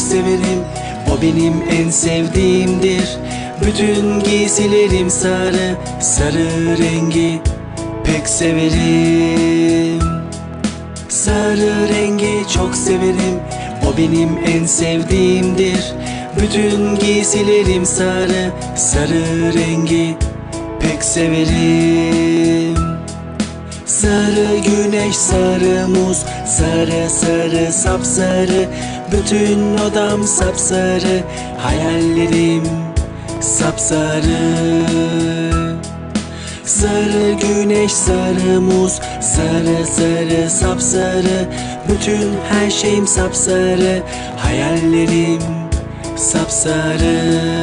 severim. O benim en sevdiğimdir. Bütün giysilerim sarı. Sarı rengi pek severim. Sarı rengi çok severim. O benim en sevdiğimdir. Bütün giysilerim sarı. Sarı rengi pek severim. Sarı güneş, sarı muz, sarı sarı sapsarı. Bütün odam sapsarı, hayallerim sapsarı. Sarı güneş, sarı muz, sarı sarı sapsarı. Bütün her şeyim sapsarı, hayallerim sapsarı